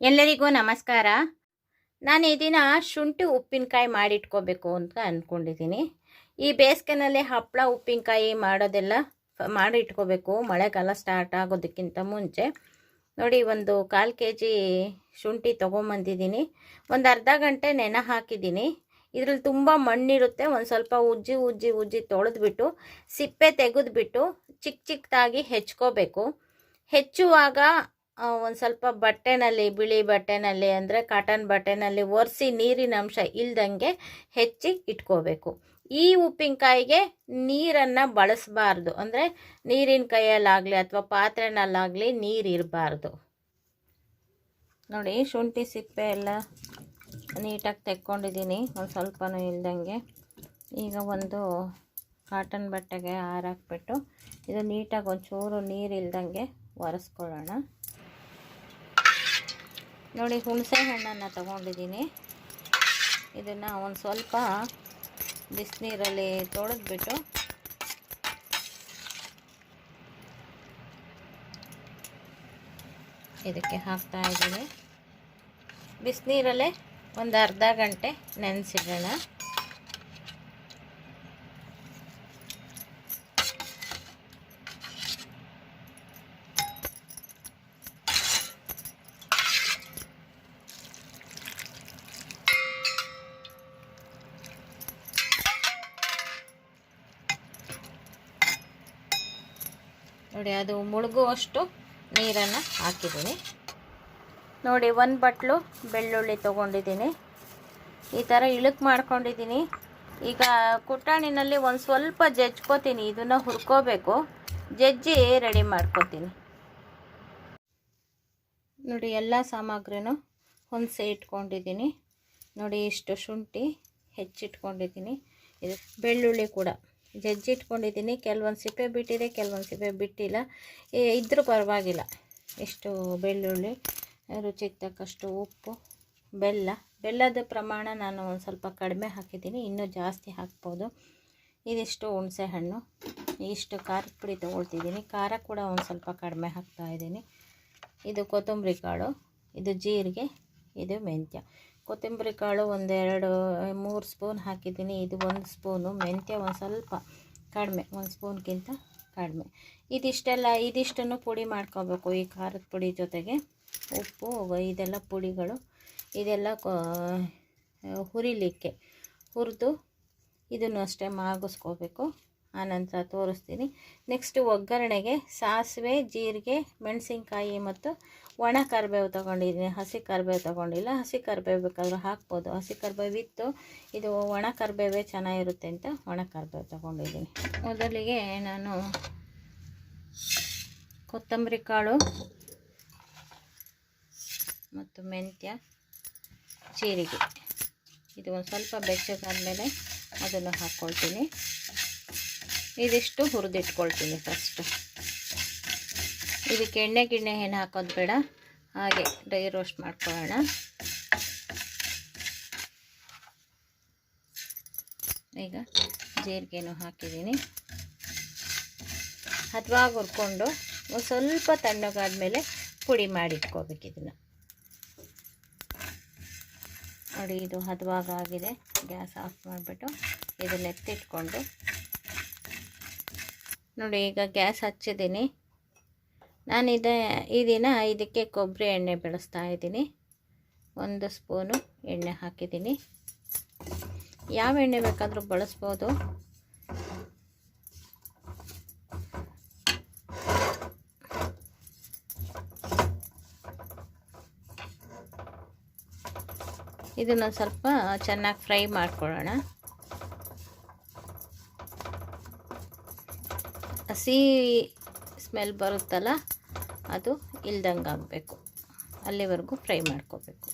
ಎಲ್ಲರಿಗೂ ನಮಸ್ಕಾರ. ನಾನು ಈ ದಿನ ಶುಂಠಿ ಉಪ್ಪಿನಕಾಯಿ ಮಾಡಿಟ್ಕೋಬೇಕು ಅಂತ ಅಂದ್ಕೊಂಡಿದ್ದೀನಿ ಈ ಬೇಸಿಗೆನಲ್ಲಿ ಹಪ್ಪಳ ಉಪ್ಪಿನಕಾಯಿ ಮಾಡೋದೆಲ್ಲ ಮಾಡಿಟ್ಕೋಬೇಕು. ಮಳೆಗಾಲ ಸ್ಟಾರ್ಟ್ ಆಗೋದಕ್ಕಿಂತ ಮುಂಚೆ. ನೋಡಿ, ಒಂದು ಕಾಲು ಕೆ ಜಿ ಶುಂಠಿ ತೊಗೊಂಬಂದಿದ್ದೀನಿ. ಒಂದು ಅರ್ಧ ಗಂಟೆ ನೆನೆ ಹಾಕಿದ್ದೀನಿ. ಇದರಲ್ಲಿ ತುಂಬ ಮಣ್ಣಿರುತ್ತೆ. ಒಂದು ಸ್ವಲ್ಪ ಉಜ್ಜಿ ಉಜ್ಜಿ ಉಜ್ಜಿ ತೊಳೆದ್ಬಿಟ್ಟು, ಸಿಪ್ಪೆ ತೆಗೆದ್ಬಿಟ್ಟು ಚಿಕ್ಕ ಚಿಕ್ಕದಾಗಿ ಹೆಚ್ಕೋಬೇಕು. ಹೆಚ್ಚುವಾಗ ಒಂದು ಸ್ವಲ್ಪ ಬಟ್ಟೆನಲ್ಲಿ, ಬಿಳಿ ಬಟ್ಟೆನಲ್ಲಿ ಅಂದರೆ ಕಾಟನ್ ಬಟ್ಟೆನಲ್ಲಿ ಒರೆಸಿ ನೀರಿನ ಅಂಶ ಇಲ್ದಂಗೆ ಹೆಚ್ಚಿ ಇಟ್ಕೋಬೇಕು. ಈ ಉಪ್ಪಿನಕಾಯಿಗೆ ನೀರನ್ನು ಬಳಸಬಾರ್ದು. ಅಂದರೆ ನೀರಿನ ಕೈಯಲ್ಲಾಗಲಿ ಅಥವಾ ಪಾತ್ರೆನಲ್ಲಾಗಲಿ ನೀರಿರಬಾರ್ದು ನೋಡಿ, ಶುಂಠಿ ಸಿಪ್ಪೆ ಎಲ್ಲ ನೀಟಾಗಿ ತೆಕ್ಕೊಂಡಿದ್ದೀನಿ. ಒಂದು ಸ್ವಲ್ಪನೂ ಇಲ್ದಂಗೆ. ಈಗ ಒಂದು ಕಾಟನ್ ಬಟ್ಟೆಗೆ ಹಾರಾಕ್ಬಿಟ್ಟು ಇದು ನೀಟಾಗಿ ಒಂಚೂರು ನೀರು ಇಲ್ದಂಗೆ ಒರೆಸ್ಕೊಳ್ಳೋಣ. ನೋಡಿ ಹುಣಸೆ ಹಣ್ಣನ್ನು ತಗೊಂಡಿದ್ದೀನಿ. ಇದನ್ನು ಒಂದು ಸ್ವಲ್ಪ ಬಿಸಿನೀರಲ್ಲಿ ತೊಳೆದ್ಬಿಟ್ಟು ಇದಕ್ಕೆ ಹಾಕ್ತಾ ಇದ್ದೀನಿ. ಬಿಸಿನೀರಲ್ಲೇ ಒಂದು ಅರ್ಧ ಗಂಟೆ ನೆನೆಸಿಡೋಣ. ನೋಡಿ, ಅದು ಮುಳುಗುವಷ್ಟು ನೀರನ್ನು ಹಾಕಿದ್ದೀನಿ. ನೋಡಿ, ಒಂದು ಬಟ್ಲು ಬೆಳ್ಳುಳ್ಳಿ ತೊಗೊಂಡಿದ್ದೀನಿ. ಈ ಥರ ಇಳುಕ್ ಮಾಡ್ಕೊಂಡಿದ್ದೀನಿ. ಈಗ ಕುಟಾಣಿನಲ್ಲಿ ಒಂದು ಸ್ವಲ್ಪ ಜಜ್ಕೋತೀನಿ, ಇದನ್ನು ಹುರ್ಕೋಬೇಕು. ಜಜ್ಜಿ ರೆಡಿ ಮಾಡ್ಕೋತೀನಿ. ನೋಡಿ, ಎಲ್ಲ ಸಾಮಗ್ರಿನೂ ಹೊಂದಿಸಿ ಇಟ್ಕೊಂಡಿದ್ದೀನಿ. ನೋಡಿ, ಇಷ್ಟು ಶುಂಠಿ ಹೆಚ್ಚಿಟ್ಕೊಂಡಿದ್ದೀನಿ. ಇದು ಬೆಳ್ಳುಳ್ಳಿ ಕೂಡ. ಜಜ್ಜಿ ಇಟ್ಕೊಂಡಿದ್ದೀನಿ. ಕೆಲವೊಂದು ಸಿಪ್ಪೆ ಬಿಟ್ಟಿದೆ, ಕೆಲವೊಂದು ಸಿಪ್ಪೆ ಬಿಟ್ಟಿಲ್ಲ. ಇದ್ರೂ ಪರವಾಗಿಲ್ಲ. ಇಷ್ಟು ಬೆಳ್ಳುಳ್ಳಿ, ರುಚಿಗೆ ತಕ್ಕಷ್ಟು ಉಪ್ಪು, ಬೆಲ್ಲ. ಬೆಲ್ಲದ ಪ್ರಮಾಣ ನಾನು ಒಂದು ಸ್ವಲ್ಪ ಕಡಿಮೆ ಹಾಕಿದ್ದೀನಿ. ಇನ್ನೂ ಜಾಸ್ತಿ ಹಾಕ್ಬೋದು. ಇದಿಷ್ಟು ಹುಣಸೆ ಹಣ್ಣು. ಇಷ್ಟು ಖಾರದ ಪುಡಿ ತೊಗೊಳ್ತಿದ್ದೀನಿ. ಖಾರ ಕೂಡ ಒಂದು ಸ್ವಲ್ಪ ಕಡಿಮೆ ಹಾಕ್ತಾ ಇದ್ದೀನಿ. ಇದು ಕೊತ್ತಂಬರಿ ಕಾಳು, ಇದು ಜೀರಿಗೆ, ಇದು ಮೆಂತ್ಯ. ಕೊತ್ತಂಬರಿ ಕಾಳು ಒಂದೆರಡು ಮೂರು ಸ್ಪೂನ್ ಹಾಕಿದ್ದೀನಿ. ಇದು ಒಂದು ಸ್ಪೂನು. ಮೆಂತ್ಯ ಒಂದು ಸ್ವಲ್ಪ ಕಡಿಮೆ, ಒಂದು ಸ್ಪೂನ್ಗಿಂತ ಕಡಿಮೆ. ಇದಿಷ್ಟೆಲ್ಲ, ಇದಿಷ್ಟನ್ನು ಪುಡಿ ಮಾಡ್ಕೋಬೇಕು ಈ ಖಾರದ ಪುಡಿ ಜೊತೆಗೆ. ಉಪ್ಪು, ಇದೆಲ್ಲ ಪುಡಿಗಳು. ಇದೆಲ್ಲ ಹುರಿಲಿಕ್ಕೆ ಹುರಿದು ಇದನ್ನು ಅಷ್ಟೇ ಮಾಗಿಸ್ಕೋಬೇಕು. ಆನಂತರ ತೋರಿಸ್ತೀನಿ. ನೆಕ್ಸ್ಟ್ ಒಗ್ಗರಣೆಗೆ ಸಾಸಿವೆ, ಜೀರಿಗೆ, ಮೆಣಸಿನ್ಕಾಯಿ ಮತ್ತು ಒಣ ಕರಿಬೇವು ತೊಗೊಂಡಿದ್ದೀನಿ. ಹಸಿ ಕರಿಬೇವು ತೊಗೊಂಡಿಲ್ಲ. ಹಸಿ ಕರಿಬೇವು ಬೇಕಾದ್ರೂ ಹಾಕ್ಬೋದು. ಹಸಿ ಕರಿಬೇವು ಇತ್ತು. ಇದು ಒಣ ಕರಿಬೇವೇ ಚೆನ್ನಾಗಿರುತ್ತೆ ಅಂತ ಒಣ ಕರಿಬೇವು ತೊಗೊಂಡಿದ್ದೀನಿ. ಮೊದಲಿಗೆ ನಾನು ಕೊತ್ತಂಬರಿ ಕಾಳು ಮತ್ತು ಮೆಂತ್ಯ, ಜೀರಿಗೆ. ಇದು ಒಂದು ಸ್ವಲ್ಪ ಬೆಚ್ಚಗಾದ್ಮೇಲೆ ಅದನ್ನು ಹಾಕ್ಕೊಳ್ತೀನಿ ಇದಿಷ್ಟು ಹುರಿದಿಟ್ಕೊಳ್ತೀನಿ ಫಸ್ಟು ಇದಕ್ಕೆ ಎಣ್ಣೆ ಗಿಣ್ಣೆ ಏನು ಹಾಕೋದು ಬೇಡ. ಹಾಗೆ ಡ್ರೈ ರೋಸ್ಟ್ ಮಾಡ್ಕೊಳ್ಳೋಣ. ಈಗ ಜೀರಿಗೆನೂ ಹಾಕಿದ್ದೀನಿ. ಹದವಾಗಿ ಹುರ್ಕೊಂಡು ಒಂದು ಸ್ವಲ್ಪ ತಣ್ಣಗಾದ್ಮೇಲೆ ಪುಡಿ ಮಾಡಿ ಇಟ್ಕೋಬೇಕು ಇದನ್ನು. ನೋಡಿ, ಇದು ಹದವಾಗಾಗಿದೆ ಗ್ಯಾಸ್ ಆಫ್ ಮಾಡಿಬಿಟ್ಟು ಇದನ್ನ ಎತ್ತಿಟ್ಕೊಂಡು ನೋಡಿ ಈಗ ಗ್ಯಾಸ್ ಹಚ್ಚಿದ್ದೀನಿ. ನಾನು ಇದ, ಈ ದಿನ ಇದಕ್ಕೆ ಕೊಬ್ಬರಿ ಎಣ್ಣೆ ಬೆಳೆಸ್ತಾ ಇದ್ದೀನಿ. ಒಂದು ಸ್ಪೂನು ಎಣ್ಣೆ ಹಾಕಿದ್ದೀನಿ. ಯಾವ ಎಣ್ಣೆ ಬೇಕಾದರೂ ಬಳಸ್ಬೋದು. ಇದನ್ನು ಸ್ವಲ್ಪ ಚೆನ್ನಾಗಿ ಫ್ರೈ ಮಾಡ್ಕೊಳ್ಳೋಣ. ಹಸಿ ಸ್ಮೆಲ್ ಬರುತ್ತಲ್ಲ, ಅದು ಇಲ್ದಂಗೆ ಆಗಬೇಕು ಅಲ್ಲಿವರೆಗೂ ಫ್ರೈ ಮಾಡ್ಕೋಬೇಕು.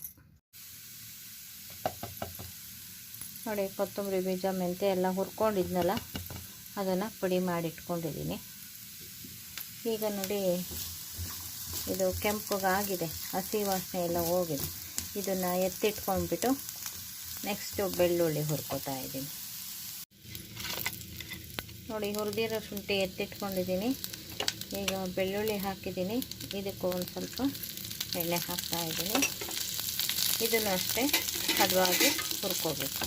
ನೋಡಿ, ಕೊತ್ತಂಬರಿ ಬೀಜ ಮೆಂತೆ ಎಲ್ಲ ಹುರ್ಕೊಂಡಿದ್ನಲ್ಲ, ಅದನ್ನು ಪುಡಿ ಮಾಡಿಟ್ಕೊಂಡಿದ್ದೀನಿ. ಈಗ ನೋಡಿ, ಇದು ಕೆಂಪಗಾಗಿದೆ, ಹಸಿ ವಾಸನೆ ಎಲ್ಲ ಹೋಗಿದೆ. ಇದನ್ನು ಎತ್ತಿಟ್ಕೊಂಡ್ಬಿಟ್ಟು ನೆಕ್ಸ್ಟು ಬೆಳ್ಳುಳ್ಳಿ ಹುರ್ಕೋತಾ ಇದ್ದೀನಿ. ನೋಡಿ, ಹುರಿದಿರೋ ಶುಂಠಿ ಎತ್ತಿಟ್ಕೊಂಡಿದ್ದೀನಿ. ಈಗ ಬೆಳ್ಳುಳ್ಳಿ ಹಾಕಿದ್ದೀನಿ. ಇದಕ್ಕೂ ಒಂದು ಸ್ವಲ್ಪ ಎಣ್ಣೆ ಹಾಕ್ತಾ ಇದ್ದೀನಿ. ಇದನ್ನು ಅಷ್ಟೇ ಹದವಾಗಿ ಹುರ್ಕೋಬೇಕು.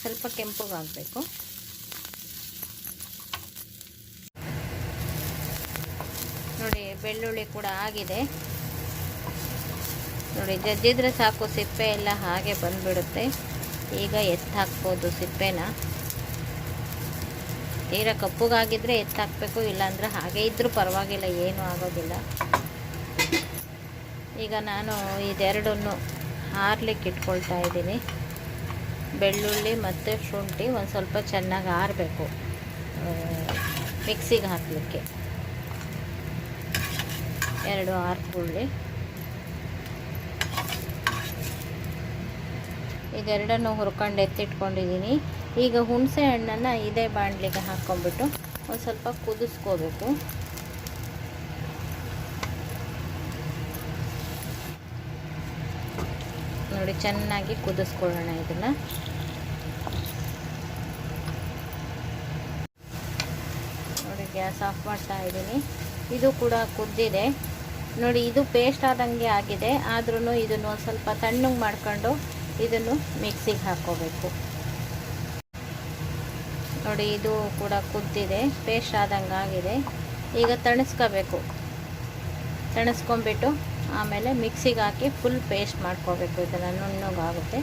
ಸ್ವಲ್ಪ ಕೆಂಪಗಾಗಬೇಕು ನೋಡಿ ಬೆಳ್ಳುಳ್ಳಿ ಕೂಡ ಆಗಿದೆ. ನೋಡಿ, ಜಜ್ಜಿದ್ರೆ ಸಾಕು, ಸಿಪ್ಪೆ ಎಲ್ಲ ಹಾಗೆ ಬಂದ್ಬಿಡುತ್ತೆ. ಈಗ ಎತ್ತಾಕ್ಬೋದು ಸಿಪ್ಪೆನ. ತೀರ ಕಪ್ಪುಗಾಗಿದ್ರೆ ಎತ್ತಾಕ್ಬೇಕು, ಇಲ್ಲಾಂದ್ರೆ ಹಾಗೆ ಇದ್ದರೂ ಪರವಾಗಿಲ್ಲ, ಏನೂ ಆಗೋದಿಲ್ಲ. ಈಗ ನಾನು ಇದೆರಡನ್ನು ಹಾರ್ಲಿಕ್ಕೆ ಇಟ್ಕೊಳ್ತಾ ಇದ್ದೀನಿ. ಬೆಳ್ಳುಳ್ಳಿ ಮತ್ತು ಶುಂಠಿ ಒಂದು ಸ್ವಲ್ಪ ಚೆನ್ನಾಗಿ ಆರಬೇಕು ಮಿಕ್ಸಿಗೆ ಹಾಕಲಿಕ್ಕೆ. ಎರಡು ಆರ್ಕೊಳ್ಳಿ ಇದೆರಡನ್ನು ಹುರ್ಕೊಂಡು ಎತ್ತಿಟ್ಕೊಂಡಿದ್ದೀನಿ. ಈಗ ಹುಣಸೆ ಹಣ್ಣನ್ನು ಇದೇ ಬಾಣಲಿಗೆ ಹಾಕ್ಕೊಂಬಿಟ್ಟು ಒಂದು ಸ್ವಲ್ಪ ಕುದಿಸ್ಕೋಬೇಕು. ನೋಡಿ, ಚೆನ್ನಾಗಿ ಕುದಿಸ್ಕೊಳ್ಳೋಣ ಇದನ್ನು. ನೋಡಿ, ಗ್ಯಾಸ್ ಆಫ್ ಮಾಡ್ತಾ ಇದ್ದೀನಿ ಇದು ಕೂಡ ಕುದ್ದಿದೆ. ನೋಡಿ, ಇದು ಪೇಸ್ಟ್ ಆದಂಗೆ ಆಗಿದೆ. ಆದ್ರೂ ಇದನ್ನು ಒಂದು ಸ್ವಲ್ಪ ತಣ್ಣಗೆ ಮಾಡ್ಕೊಂಡು ಇದನ್ನು ಮಿಕ್ಸಿಗೆ ಹಾಕ್ಕೋಬೇಕು. ನೋಡಿ, ಇದು ಕೂಡ ಕುದ್ದಿದೆ ಪೇಸ್ಟ್ ಆದಂಗೆ ಆಗಿದೆ. ಈಗ ತಣಿಸ್ಕೋಬೇಕು. ತಣಿಸ್ಕೊಂಬಿಟ್ಟು ಆಮೇಲೆ ಮಿಕ್ಸಿಗೆ ಹಾಕಿ ಫುಲ್ ಪೇಸ್ಟ್ ಮಾಡ್ಕೋಬೇಕು. ಇದನ್ನು ನುಣ್ಣಗಾಗುತ್ತೆ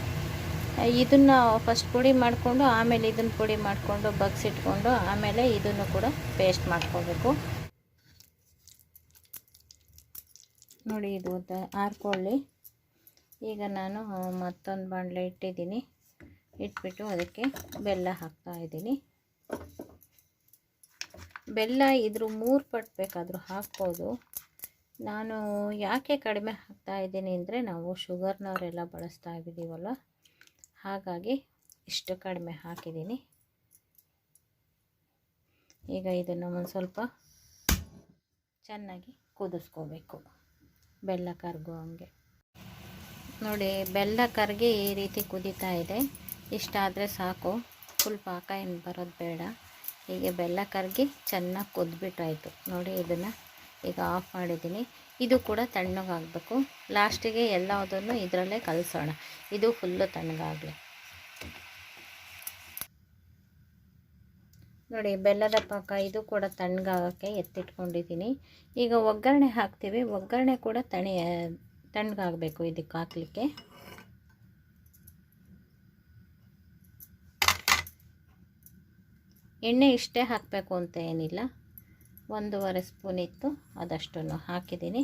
ಇದನ್ನು ಫಸ್ಟ್ ಪುಡಿ ಮಾಡಿಕೊಂಡು, ಆಮೇಲೆ ಇದನ್ನು ಪುಡಿ ಮಾಡಿಕೊಂಡು, ಬಗ್ಸಿಟ್ಕೊಂಡು, ಆಮೇಲೆ ಇದನ್ನು ಕೂಡ ಪೇಸ್ಟ್ ಮಾಡ್ಕೋಬೇಕು. ನೋಡಿ ಇದು ಆರ್ಕೊಳ್ಳಿ. ಈಗ ನಾನು ಮತ್ತೊಂದು ಬಾಣಲೆ ಇಟ್ಟಿದ್ದೀನಿ. ಇಟ್ಬಿಟ್ಟು ಅದಕ್ಕೆ ಬೆಲ್ಲ ಹಾಕ್ತಾ ಇದ್ದೀನಿ. ಬೆಲ್ಲ ಇದ್ರ ಮೂರು ಪಟ್ಟು ಬೇಕಾದರೂ ಹಾಕ್ಬೋದು. ನಾನು ಯಾಕೆ ಕಡಿಮೆ ಹಾಕ್ತಾ ಇದ್ದೀನಿ ಅಂದರೆ ನಾವು ಶುಗರ್ನವರೆಲ್ಲ ಬಳಸ್ತಾ ಇದ್ದೀವಲ್ಲ ಹಾಗಾಗಿ ಇಷ್ಟು ಕಡಿಮೆ ಹಾಕಿದ್ದೀನಿ. ಈಗ ಇದನ್ನು ಒಂದು ಸ್ವಲ್ಪ ಚೆನ್ನಾಗಿ ಕುದಿಸ್ಕೋಬೇಕು. ಬೆಲ್ಲ ಕರಗೋ ಹಂಗೆ. ನೋಡಿ, ಬೆಲ್ಲ ಕರಗಿ ಈ ರೀತಿ ಕುದೀತಾ ಇದೆ. ಇಷ್ಟಾದರೆ ಸಾಕು. ಫುಲ್ ಪಾಕ ಏನು ಬರೋದು ಬೇಡ. ಹೀಗೆ ಬೆಲ್ಲ ಕರಗಿ ಚೆನ್ನಾಗಿ ಕುದ್ಬಿಟ್ಟಾಯಿತು ನೋಡಿ, ಇದನ್ನು ಈಗ ಆಫ್ ಮಾಡಿದ್ದೀನಿ. ಇದು ಕೂಡ ತಣ್ಣಗಾಗಬೇಕು. ಲಾಸ್ಟಿಗೆ ಎಲ್ಲದನ್ನು ಇದರಲ್ಲೇ ಕಲಸೋಣ. ಇದು ಫುಲ್ಲು ತಣ್ಣಗಾಗಲಿ. ನೋಡಿ, ಬೆಲ್ಲದ ಪಾಕ ಇದು ಕೂಡ ತಣ್ಣಗಾಗೋಕ್ಕೆ ಎತ್ತಿಟ್ಕೊಂಡಿದ್ದೀನಿ. ಈಗ ಒಗ್ಗರಣೆ ಹಾಕ್ತೀವಿ. ಒಗ್ಗರಣೆ ಕೂಡ ತಣಿ, ತಣ್ಣಗಾಗಬೇಕು ಇದಕ್ಕೆ ಹಾಕಲಿಕ್ಕೆ. ಎಣ್ಣೆ ಇಷ್ಟೇ ಹಾಕಬೇಕು ಅಂತ ಏನಿಲ್ಲ. ಒಂದೂವರೆ ಸ್ಪೂನ್ ಇತ್ತು, ಅದಷ್ಟನ್ನು ಹಾಕಿದ್ದೀನಿ.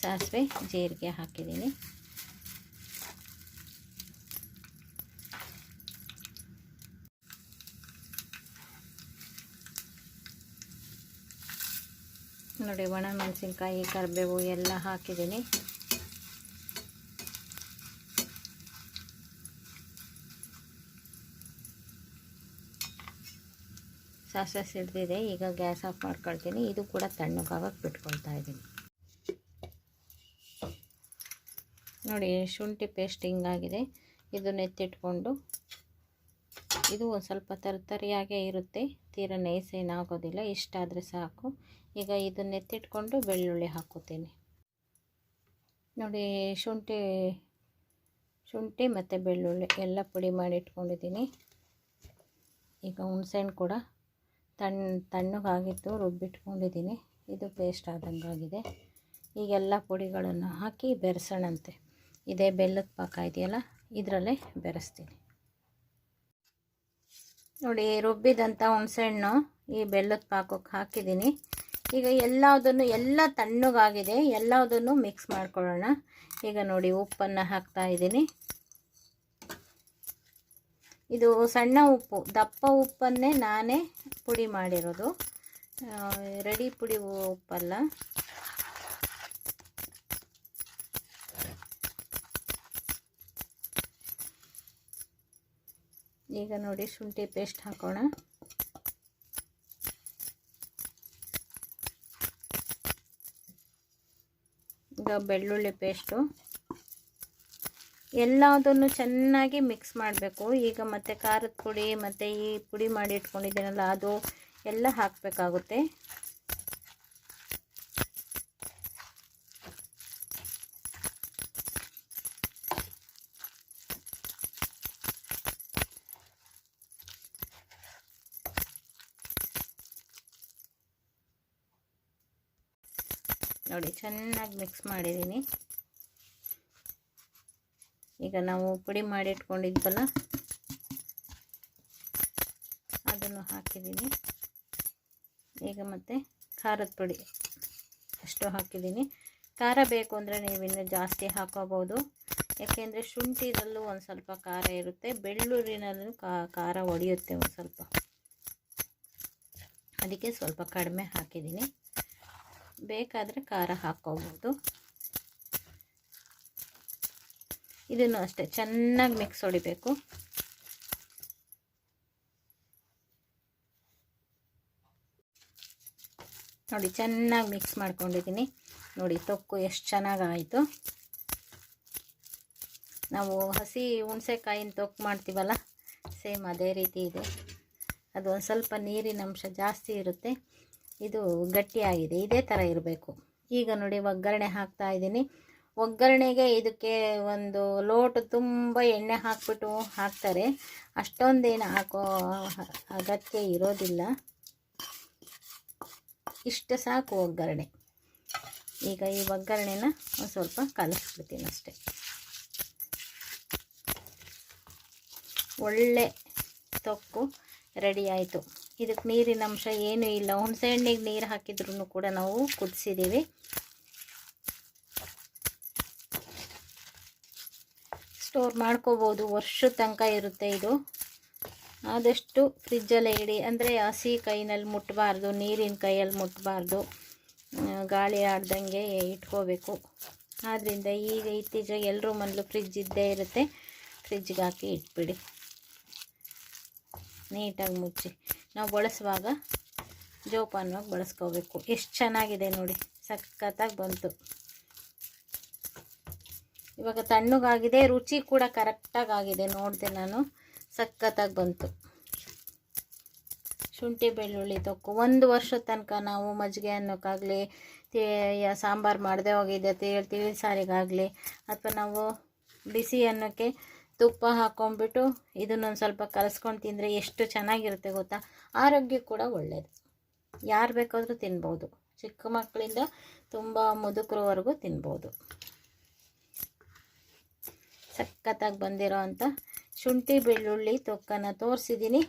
ಸಾಸಿವೆ, ಜೀರಿಗೆ ಹಾಕಿದ್ದೀನಿ. ನೋಡಿ ಒಣ ಮೆಣಸಿನ್ಕಾಯಿ, ಕರಿಬೇವು ಎಲ್ಲ ಹಾಕಿದ್ದೀನಿ. ಸಾಸಿವೆ ಸಿಡ್ದಿದೆ, ಈಗ ಗ್ಯಾಸ್ ಆಫ್ ಮಾಡ್ಕೊಳ್ತೀನಿ. ಇದು ಕೂಡ ತಣ್ಣಗಾಗಕ್ಕೆ ಬಿಟ್ಕೊಳ್ತಾ ಇದ್ದೀನಿ. ನೋಡಿ, ಶುಂಠಿ ಪೇಸ್ಟ್ ಹಿಂಗಾಗಿದೆ ಇದನ್ನ ಎತ್ತಿಟ್ಕೊಂಡು ಇದು ಒಂದು ಸ್ವಲ್ಪ ತರತರಿಯಾಗೇ ಇರುತ್ತೆ. ತೀರ ನೈಸೇನಾಗೋದಿಲ್ಲ ಇಷ್ಟಾದರೆ ಸಾಕು. ಈಗ ಇದನ್ನ ಎತ್ತಿಟ್ಕೊಂಡು ಬೆಳ್ಳುಳ್ಳಿ ಹಾಕೋತೀನಿ ನೋಡಿ, ಶುಂಠಿ ಶುಂಠಿ ಮತ್ತು ಬೆಳ್ಳುಳ್ಳಿ ಎಲ್ಲ ಪುಡಿ ಮಾಡಿ ಇಟ್ಕೊಂಡಿದ್ದೀನಿ. ಈಗ ಹುಣಸೆಹಣ್ಣು ಕೂಡ ತಣ್ಣ ತಣ್ಣಗಾಗಿತ್ತು ರುಬ್ಬಿಟ್ಕೊಂಡಿದ್ದೀನಿ. ಇದು ಪೇಸ್ಟ್ ಆದಂಗಾಗಿದೆ ಈಗೆಲ್ಲ ಪುಡಿಗಳನ್ನು ಹಾಕಿ ಬೆರೆಸೋಣಂತೆ. ಇದೇ ಬೆಲ್ಲದ ಪಾಕ ಇದೆಯಲ್ಲ, ಇದರಲ್ಲೇ ಬೆರೆಸ್ತೀನಿ. ನೋಡಿ, ರುಬ್ಬಿದಂಥ ಹುಣಸೆಹಣ್ಣು ಈ ಬೆಲ್ಲದ ಪಾಕಕ್ಕೆ ಹಾಕಿದ್ದೀನಿ. ಈಗ ಎಲ್ಲದನ್ನು ಎಲ್ಲ ತಣ್ಣಗಾಗಿದೆ. ಎಲ್ಲದನ್ನು ಮಿಕ್ಸ್ ಮಾಡ್ಕೊಳ್ಳೋಣ. ಈಗ ನೋಡಿ ಉಪ್ಪನ್ನು ಹಾಕ್ತಾ ಇದ್ದೀನಿ. ಇದು ಸಣ್ಣ ಉಪ್ಪು, ದಪ್ಪ ಉಪ್ಪನ್ನೇ ನಾನೇ ಪುಡಿ ಮಾಡಿರೋದು. ರೆಡಿ ಪುಡಿ ಉಪ್ಪಲ್ಲ. ಈಗ ನೋಡಿ ಶುಂಠಿ ಪೇಸ್ಟ್ ಹಾಕೋಣ. ಬೆಳ್ಳುಳ್ಳಿ ಪೇಸ್ಟು ಎಲ್ಲದನ್ನು ಚೆನ್ನಾಗಿ ಮಿಕ್ಸ್ ಮಾಡಬೇಕು. ಈಗ ಮತ್ತೆ ಖಾರದ ಪುಡಿ, ಮತ್ತು ಈ ಪುಡಿ ಮಾಡಿ ಇಟ್ಕೊಂಡಿದ್ದೀನಲ್ಲ, ಅದು ಎಲ್ಲ ಹಾಕಬೇಕಾಗುತ್ತೆ. ನೋಡಿ, ಚೆನ್ನಾಗಿ ಮಿಕ್ಸ್ ಮಾಡಿದ್ದೀನಿ. ಈಗ ನಾವು ಪುಡಿ ಮಾಡಿ ಇಟ್ಕೊಂಡಿದ್ವಲ್ಲ, ಅದನ್ನು ಹಾಕಿದ್ದೀನಿ. ಈಗ ಮತ್ತೆ ಖಾರದ ಪುಡಿ ಅಷ್ಟು ಹಾಕಿದ್ದೀನಿ. ಖಾರ ಬೇಕು ಅಂದರೆ ನೀವು ಇನ್ನೂ ಜಾಸ್ತಿ ಹಾಕೋಬೋದು. ಯಾಕೆಂದರೆ ಶುಂಠಿದಲ್ಲೂ ಒಂದು ಸ್ವಲ್ಪ ಖಾರ ಇರುತ್ತೆ ಬೆಳ್ಳುಳ್ಳಿನಲ್ಲೂ ಖಾರ ಹೊಡೆಯುತ್ತೆ ಒಂದು ಸ್ವಲ್ಪ. ಅದಕ್ಕೆ ಸ್ವಲ್ಪ ಕಡಿಮೆ ಹಾಕಿದ್ದೀನಿ. ಬೇಕಾದರೆ ಖಾರ ಹಾಕ್ಕೋಬೋದು. ಇದನ್ನು ಅಷ್ಟೇ, ಚೆನ್ನಾಗಿ ಮಿಕ್ಸ್ ಹೊಡಿಬೇಕು. ನೋಡಿ, ಚೆನ್ನಾಗಿ ಮಿಕ್ಸ್ ಮಾಡ್ಕೊಂಡಿದ್ದೀನಿ. ನೋಡಿ, ತೊಕ್ಕು ಎಷ್ಟು ಚೆನ್ನಾಗಾಯಿತು. ನಾವು ಹಸಿ ಹುಣಸೆಕಾಯಿನ ತೊಕ್ಕು ಮಾಡ್ತೀವಲ್ಲ, ಸೇಮ್ ಅದೇ ರೀತಿ ಇದೆ. ಅದು ಒಂದು ಸ್ವಲ್ಪ ನೀರಿನ ಅಂಶ ಜಾಸ್ತಿ ಇರುತ್ತೆ. ಇದು ಗಟ್ಟಿಯಾಗಿದೆ, ಇದೇ ಥರ ಇರಬೇಕು. ಈಗ ನೋಡಿ, ಒಗ್ಗರಣೆ ಹಾಕ್ತಾ ಇದ್ದೀನಿ. ಒಗ್ಗರಣೆಗೆ ಇದಕ್ಕೆ ಒಂದು ಲೋಟ ತುಂಬ ಎಣ್ಣೆ ಹಾಕ್ಬಿಟ್ಟು ಹಾಕ್ತಾರೆ. ಅಷ್ಟೊಂದೇನು ಹಾಕೋ ಅಗತ್ಯ ಇರೋದಿಲ್ಲ. ಇಷ್ಟು ಸಾಕು ಒಗ್ಗರಣೆ. ಈಗ ಈ ಒಗ್ಗರಣೆನ ಒಂದು ಸ್ವಲ್ಪ ಕಲಸ್ಬಿಡ್ತೀನಿ ಅಷ್ಟೆ. ಒಳ್ಳೆ ತೊಕ್ಕು ರೆಡಿ ಆಯಿತು. ಇದಕ್ಕೆ ನೀರಿನ ಅಂಶ ಏನೂ ಇಲ್ಲ. ಹುಣಸೆ ಹಣ್ಣಿಗೆ ನೀರು ಹಾಕಿದ್ರೂ ಕೂಡ ನಾವು ಕುದಿಸಿದ್ದೀವಿ. ಸ್ಟೋರ್ ಮಾಡ್ಕೋಬೋದು. ವರ್ಷ ತನಕ ಇರುತ್ತೆ ಇದು. ಆದಷ್ಟು ಫ್ರಿಜ್ಜಲ್ಲೇ ಇಡಿ. ಅಂದರೆ ಹಸಿ ಕೈನಲ್ಲಿ ಮುಟ್ಟಬಾರ್ದು ನೀರಿನ ಕೈಯಲ್ಲಿ ಮುಟ್ಟಬಾರ್ದು ಗಾಳಿ ಆಡ್ದಂಗೆ ಇಟ್ಕೋಬೇಕು. ಆದ್ದರಿಂದ ಈಗ ಇತ್ತೀಚೆಗೆ ಎಲ್ಲರೂ ಮನೇಲೂ ಫ್ರಿಜ್ ಇದ್ದೇ ಇರುತ್ತೆ. ಫ್ರಿಜ್ಗೆ ಹಾಕಿ ಇಟ್ಬಿಡಿ. ನೀಟಾಗಿ ಮುಚ್ಚಿ. ನಾವು ಬಳಸುವಾಗ ಜೋಪಾನವಾಗಿ ಬಳಸ್ಕೋಬೇಕು. ಎಷ್ಟು ಚೆನ್ನಾಗಿದೆ ನೋಡಿ. ಸಖತ್ತಾಗಿ ಬಂತು. ಇವಾಗ ತಣ್ಣಗಾಗಿದೆ. ರುಚಿ ಕೂಡ ಕರೆಕ್ಟಾಗಿ ಆಗಿದೆ ನೋಡಿದೆ ನಾನು. ಸಖತ್ತಾಗಿ ಬಂತು. ಶುಂಠಿ ಬೆಳ್ಳುಳ್ಳಿ ತೊಕ್ಕು. ಒಂದು ವರ್ಷದ ತನಕ ನಾವು ಮಜ್ಜಿಗೆ ಅನ್ನೋಕ್ಕಾಗಲಿ ಸಾಂಬಾರು ಮಾಡದೆ ಹೋಗಿದ್ದೆ ತಿಳಿ ಸಾರಿಗಾಗಲಿ. ಅಥವಾ ನಾವು ಬಿಸಿ ಅನ್ನೋಕ್ಕೆ ತುಪ್ಪ ಹಾಕ್ಕೊಂಡ್ಬಿಟ್ಟು ಇದನ್ನೊಂದು ಸ್ವಲ್ಪ ಕಲಸ್ಕೊಂಡು ತಿಂದರೆ ಎಷ್ಟು ಚೆನ್ನಾಗಿರುತ್ತೆ ಗೊತ್ತಾ? ಆರೋಗ್ಯ ಕೂಡ ಒಳ್ಳೆಯದು ಯಾರು ಬೇಕಾದರೂ ತಿನ್ಬೋದು. ಚಿಕ್ಕ ಮಕ್ಕಳಿಂದ ತುಂಬ ಮುದುಕರವರೆಗೂ ತಿನ್ಬೋದು. ಸಖತ್ತಾಗಿ ಬಂದಿರೋ ಅಂಥ ಶುಂಠಿ ಬೆಳ್ಳುಳ್ಳಿ ತೊಕ್ಕನ್ನು ತೋರಿಸಿದ್ದೀನಿ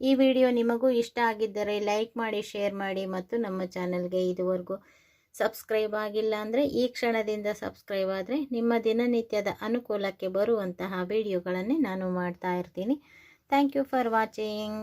ಈ ವಿಡಿಯೋ ನಿಮಗೂ ಇಷ್ಟ ಆಗಿದ್ದರೆ ಲೈಕ್ ಮಾಡಿ, ಶೇರ್ ಮಾಡಿ ಮತ್ತು ನಮ್ಮ ಚಾನಲ್ಗೆ ಇದುವರೆಗೂ ಸಬ್ಸ್ಕ್ರೈಬ್ ಆಗಿಲ್ಲ ಅಂದರೆ ಈ ಕ್ಷಣದಿಂದ ಸಬ್ಸ್ಕ್ರೈಬ್ ಆದರೆ ನಿಮ್ಮ ದಿನನಿತ್ಯದ ಅನುಕೂಲಕ್ಕೆ ಬರುವಂತಹ ವಿಡಿಯೋಗಳನ್ನೇ ನಾನು ಮಾಡ್ತಾ ಇರ್ತೀನಿ. Thank you for watching